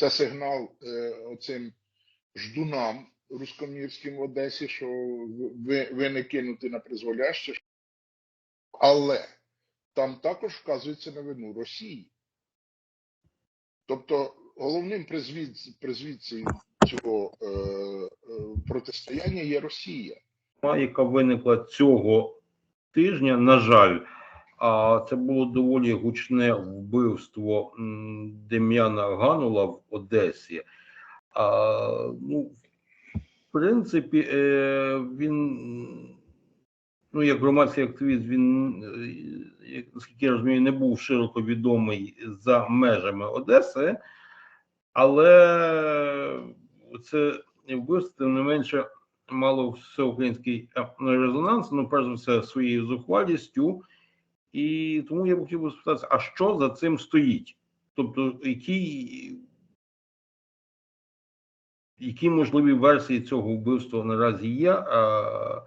це сигнал е, оцим ждунам рускомірським в Одесі, що ви, ви не кинуті на призволяще. Але там також вказується на вину Росії. Тобто головним призвід, призвідцем цього е, е, протистояння є Росія. яка виникла цього тижня, на жаль, а це було доволі гучне вбивство Дем'яна Ганула в Одесі. А, ну, в принципі, е, він, ну, як громадський активіст, він, е, наскільки я розумію, не був широко відомий за межами Одеси, але це вбивство, тим не менше, мало всеукраїнський е, резонанс, ну, перш за все, своєю зухвалістю. І тому я б хотів би спитатися, а що за цим стоїть? Тобто, які, які можливі версії цього вбивства наразі є? А,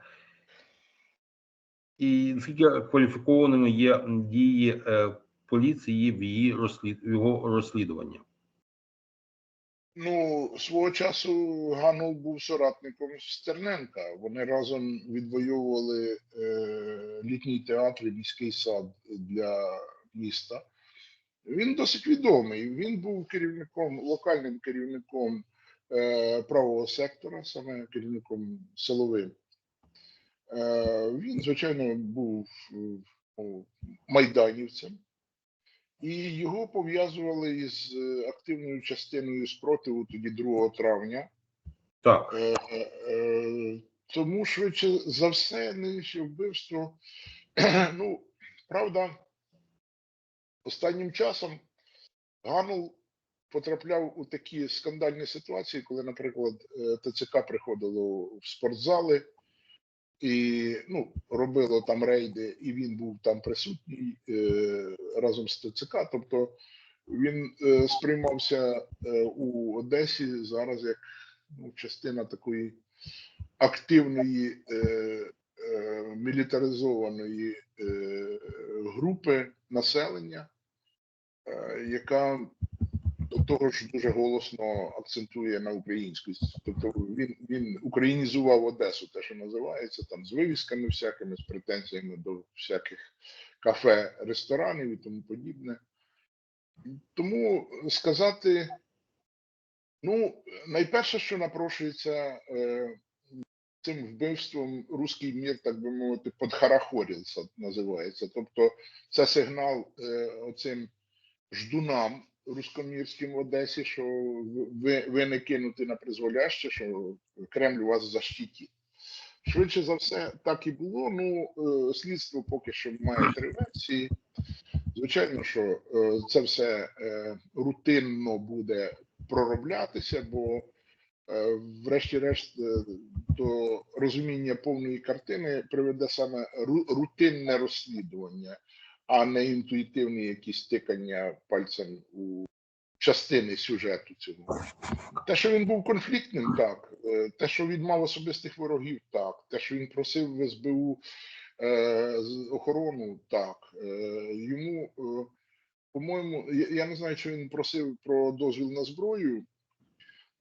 і наскільки кваліфікованими є дії е, поліції в її розслід, в його розслідуванні? Ну, свого часу Ганул був соратником Стерненка. Вони разом відвоювали е, літній театр і міський сад для міста. Він досить відомий. Він був керівником, локальним керівником е, правого сектора, саме керівником силовим. Е, він, звичайно, був е, ну, майданівцем. І його пов'язували із е, активною частиною спротиву тоді 2 травня. Так, Е, е, Тому швидше за все, нинішнє вбивство. Ну, правда, останнім часом Ганул потрапляв у такі скандальні ситуації, коли, наприклад, е, ТЦК приходило в спортзали і ну, робило там рейди, і він був там присутній е, разом з ТЦК. Тобто він е, сприймався е, у Одесі зараз як ну, частина такої активної е, е, мілітаризованої е, групи населення, е, яка того ж дуже голосно акцентує на українськості. Тобто він, він українізував Одесу, те, що називається, там з вивісками всякими, з претензіями до всяких кафе, ресторанів і тому подібне. Тому сказати, ну, найперше, що напрошується е, цим вбивством руський мір, так би мовити, подхарахорівся, називається. Тобто це сигнал е, оцим ждунам рускомірським в Одесі, що ви, ви не кинуті на призволяще, що Кремль вас защитить. Швидше за все, так і було. Ну, е, слідство поки що має три версії. Звичайно, що е, це все е, рутинно буде пророблятися, бо, врешті-решт, до розуміння повної картини приведе саме рутинне розслідування, а не інтуїтивні якісь тикання пальцем у частини сюжету цього. Те, що він був конфліктним, так. Е, Те, що він мав особистих ворогів, так. Те, що він просив в СБУ е, охорону, так. Е, Йому, е, по-моєму, я, я не знаю, чи він просив про дозвіл на зброю,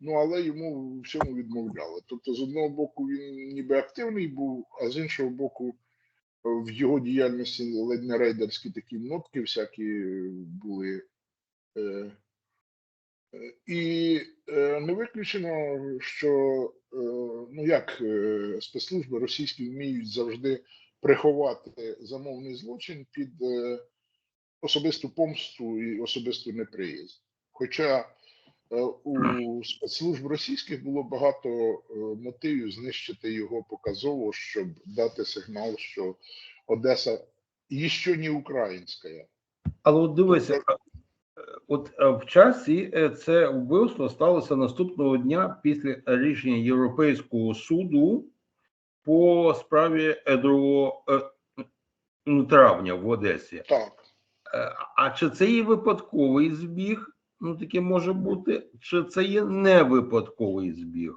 ну але йому всьому відмовляли. Тобто, з одного боку, він ніби активний був, а з іншого боку, в його діяльності ледь не рейдерські такі нотки всякі були. Е, Е, І е, не виключено, що е, ну як е, спецслужби російські вміють завжди приховати замовний злочин під е, особисту помсту і особисту неприязнь. Хоча у спецслужб російських було багато е, мотивів знищити його показово, щоб дати сигнал, що Одеса іще не українська. але от дивися, е, от е, в часі е, це вбивство сталося наступного дня після рішення Європейського суду по справі 2 травня в Одесі. Так. Е, А чи це є випадковий збіг? Ну, таке може бути, чи це є не випадковий збіг?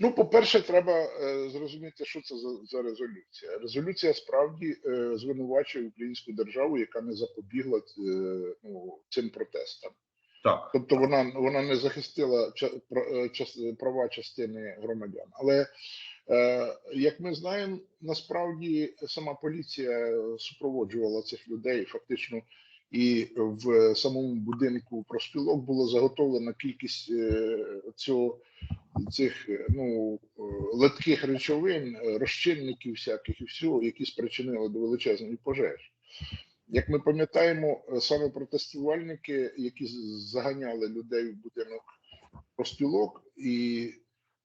Ну, по-перше, треба е, зрозуміти, що це за, за резолюція. Резолюція справді е, звинувачує українську державу, яка не запобігла е, ну, цим протестам. Так. Тобто вона, вона не захистила е, права частини громадян. Але е, як ми знаємо, насправді сама поліція супроводжувала цих людей фактично. І в самому будинку профспілок було заготовлена кількість е, цього цих е, ну е, литких речовин, розчинників всяких і всього, які спричинили до величезної пожежі. Як ми пам'ятаємо, саме протестувальники, які заганяли людей в будинок профспілок, і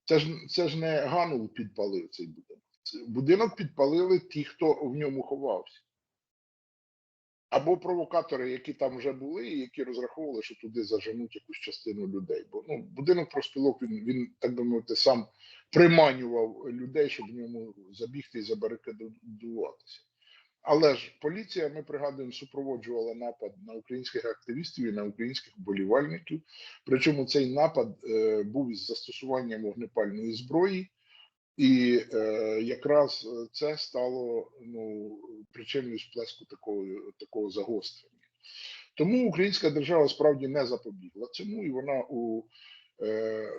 це ж це ж не Ганул підпалив цей будинок. Будинок підпалили ті, хто в ньому ховався. Або провокатори, які там вже були, і які розраховували, що туди заженуть якусь частину людей. Бо ну, будинок профспілок, він, він, так би мовити, сам приманював людей, щоб в ньому забігти і забарикадуватися. Але ж поліція, ми пригадуємо, супроводжувала напад на українських активістів і на українських вболівальників. Причому цей напад е, був із застосуванням вогнепальної зброї, і е, якраз е, це стало ну, причиною сплеску такого, такого загострення. Тому українська держава справді не запобігла цьому, і вона у е, е,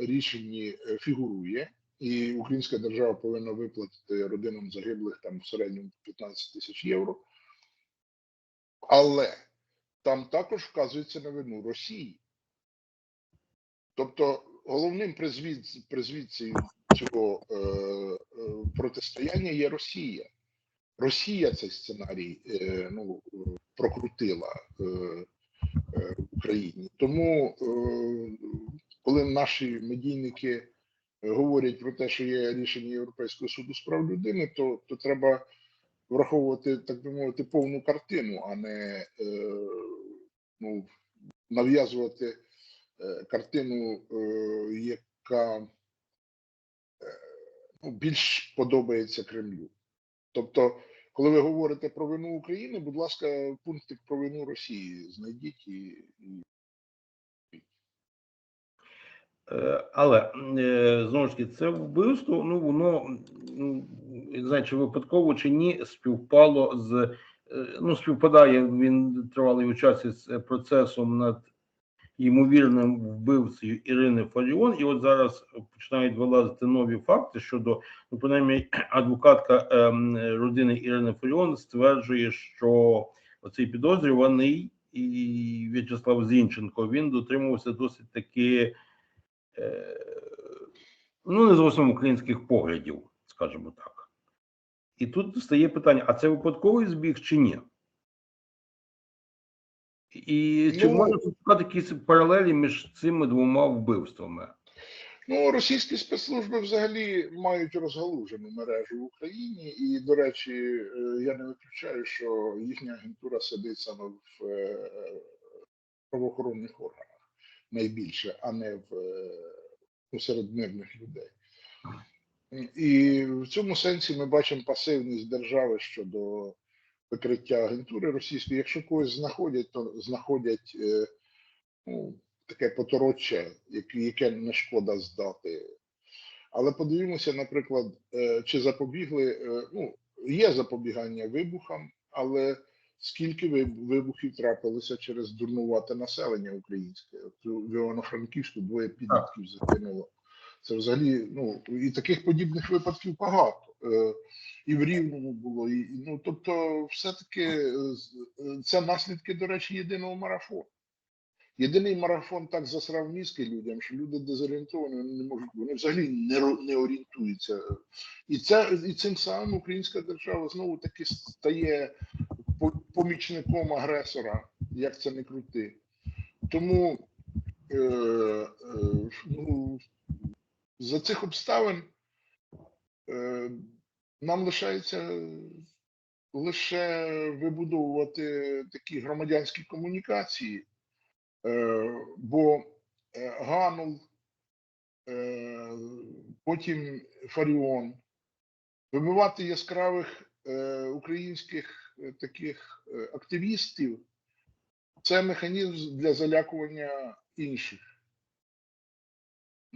рішенні е, фігурує. І українська держава повинна виплатити родинам загиблих там в середньому 15 тисяч євро. Але там також вказується на вину Росії. Тобто головним призвід, призвідцею цього е, е, протистояння є Росія. Росія цей сценарій е, ну, прокрутила е, е, Україні. Тому, е, коли наші медійники говорять про те, що є рішення Європейського суду з прав людини, то, то треба враховувати, так би мовити, повну картину, а не е, ну, нав'язувати е, картину, е, яка ну, більш подобається Кремлю. Тобто, коли ви говорите про вину України, будь ласка, пунктик про вину Росії знайдіть і, Е, Але е, знову ж таки, це вбивство, ну воно не знаю, чи випадково чи ні, співпало з е, ну, співпадає він тривалий у часі з е, процесом над ймовірним вбивцею Ірини Фаріон. І от зараз починають вилазити нові факти щодо, ну, принаймні, адвокатка ем, родини Ірини Фаріон стверджує, що оцей підозрюваний і В'ячеслав Зінченко він дотримувався досить таки е, ну, не зовсім українських поглядів, скажімо так. І тут стає питання: а це випадковий збіг чи ні? І чи Ну, можна шукати якісь паралелі між цими двома вбивствами? Ну, російські спецслужби взагалі мають розгалужену мережу в Україні, і, до речі, е, я не виключаю, що їхня агентура сидить саме в е, правоохоронних органах найбільше, а не в е, ну, серед мирних людей. І в цьому сенсі ми бачимо пасивність держави щодо викриття агентури російської. Якщо когось знаходять, то знаходять е, ну, таке потороччя, яке, не шкода здати. Але подивімося, наприклад, е, чи запобігли, е, ну, є запобігання вибухам, але скільки виб- вибухів трапилося через дурнувате населення українське. В Івано-Франківську двоє підлітків закинуло. Це взагалі, ну, і таких подібних випадків багато. Е, І в Рівному було, і, ну, тобто, все-таки е, з- е, це наслідки, до речі, єдиного марафону. Єдиний марафон так засрав мізки людям, що люди дезорієнтовані, вони не можуть, вони взагалі не, не орієнтуються. І, це, і цим самим українська держава знову таки стає помічником агресора, як це не крути. Тому е, е, ну, за цих обставин е, нам лишається лише вибудовувати такі громадянські комунікації. Е, бо е, Ганул, потім Фаріон, вибивати яскравих українських таких активістів це механізм для залякування інших.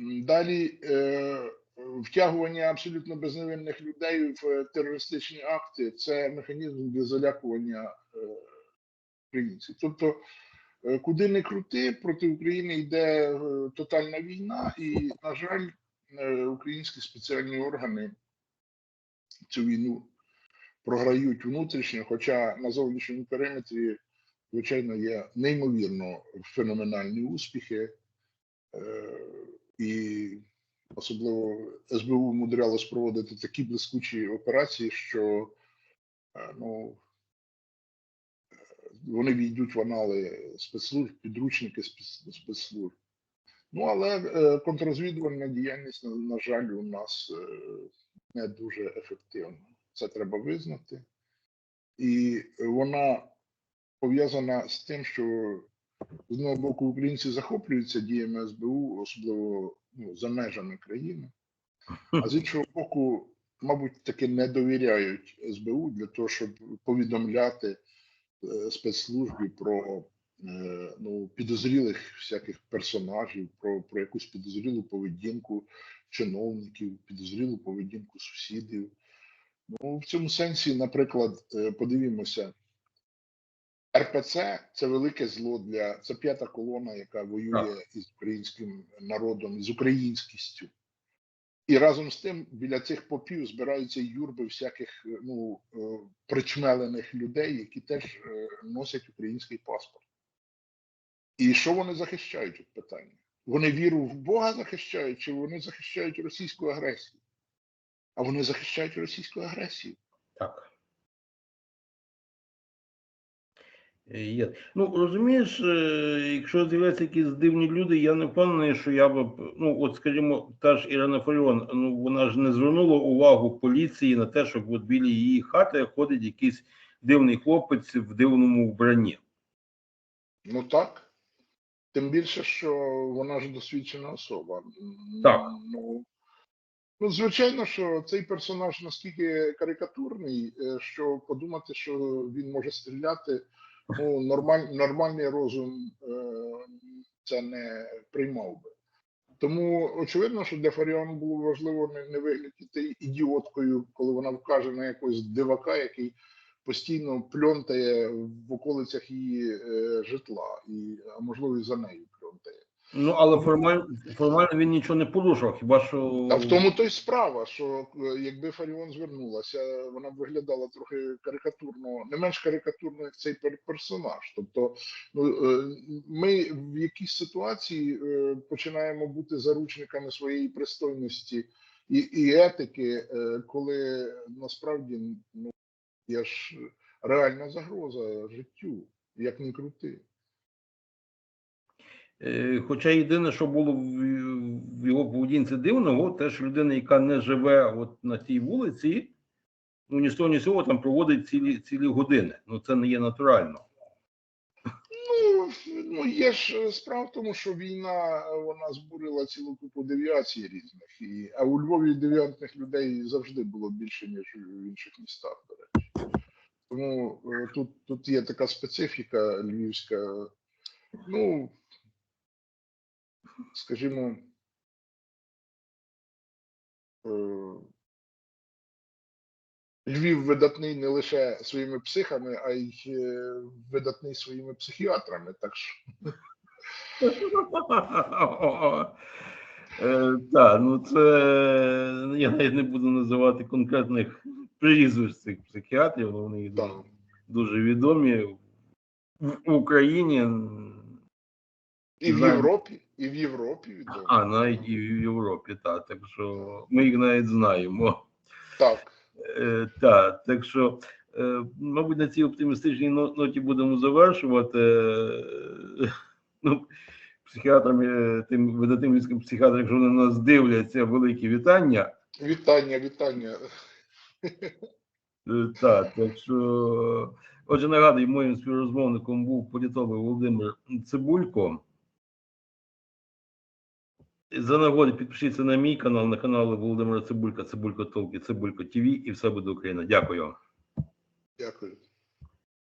Далі е, втягування абсолютно безневинних людей в е, терористичні акти це механізм для залякування е, українців. Тобто куди не крути, проти України йде тотальна війна, і, на жаль, українські спеціальні органи цю війну програють внутрішньо, хоча на зовнішньому периметрі, звичайно, є неймовірно феноменальні успіхи, і особливо СБУ вмудрялось проводити такі блискучі операції, що е, ну, е, вони війдуть в анали спецслужб, підручники спецслужб. Ну, але е, контррозвідувальна діяльність, на, жаль, у нас не дуже ефективна. Це треба визнати. І вона пов'язана з тим, що з одного боку українці захоплюються діями СБУ, особливо ну, за межами країни, а з іншого боку, мабуть, таки не довіряють СБУ для того, щоб повідомляти е, спецслужбі про е, ну, підозрілих всяких персонажів, про, про якусь підозрілу поведінку чиновників, підозрілу поведінку сусідів. Ну, в цьому сенсі, наприклад, е, подивімося, РПЦ це велике зло для це п'ята колона, яка воює із українським народом, із українськістю. І разом з тим біля цих попів збираються юрби всяких ну, е, причмелених людей, які теж е, носять український паспорт. І що вони захищають от питання? Вони віру в Бога захищають, чи вони захищають російську агресію? А вони захищають російську агресію. Так. Є. Ну, розумієш, е, якщо з'являються якісь дивні люди, я не впевнений, що я б, ну, от, скажімо, та ж Ірина Фаріон, ну, вона ж не звернула увагу поліції на те, що от біля її хати ходить якийсь дивний хлопець в дивному вбранні. Ну так. Тим більше, що вона ж досвідчена особа. Так. Ну, ну, звичайно, що цей персонаж настільки карикатурний, е, що подумати, що він може стріляти, ну, нормаль, нормальний розум е, це не приймав би. Тому очевидно, що для Фаріон було важливо не, не виглядати ідіоткою, коли вона вкаже на якогось дивака, який постійно пльонтає в околицях її е, житла, і, а можливо, і за нею. Ну, але формально, формально він нічого не порушував, хіба що. А в тому то й справа, що е, якби Фаріон звернулася, вона б виглядала трохи карикатурно, не менш карикатурно, як цей персонаж. Тобто, ну е, ми в якійсь ситуації е, починаємо бути заручниками своєї пристойності і, і етики, коли насправді ну є ж реальна загроза життю, як не крути. Е, Хоча єдине, що було в, його поведінці дивного, те, що людина, яка не живе от на цій вулиці, ну ні з того, ні з цього там проводить цілі, цілі години. Ну це не є натурально. Ну, ну є ж е, справа в тому, що війна е, вона збурила цілу купу девіацій різних, і, а у Львові девіантних людей завжди було більше, ніж в інших містах, до речі. Тому тут, тут є така специфіка львівська. Ну, скажімо, е, Львів видатний не лише своїми психами, а й е, видатний своїми психіатрами. Так що. Е, Так, ну це я навіть не буду називати конкретних прізвищ цих психіатрів, але вони дуже відомі в Україні, І в Європі, і в Європі відомо. а навіть і в Європі, так. Так що ми їх навіть знаємо. Так. Е, Так, так що, е, мабуть, на цій оптимістичній ноті будемо завершувати. Е, Ну, психіатрам, е, тим видатним людським психіатрам, якщо вони нас дивляться, великі вітання. Вітання, вітання. Е, Так, так що, отже, нагадую, моїм співрозмовником був політолог Володимир Цибулько. За нагоди підпишіться на мій канал, на канал Володимира Цибулька, Цибулька Толки, Цибулька ТВ і все буде Україна. Дякую. Дякую.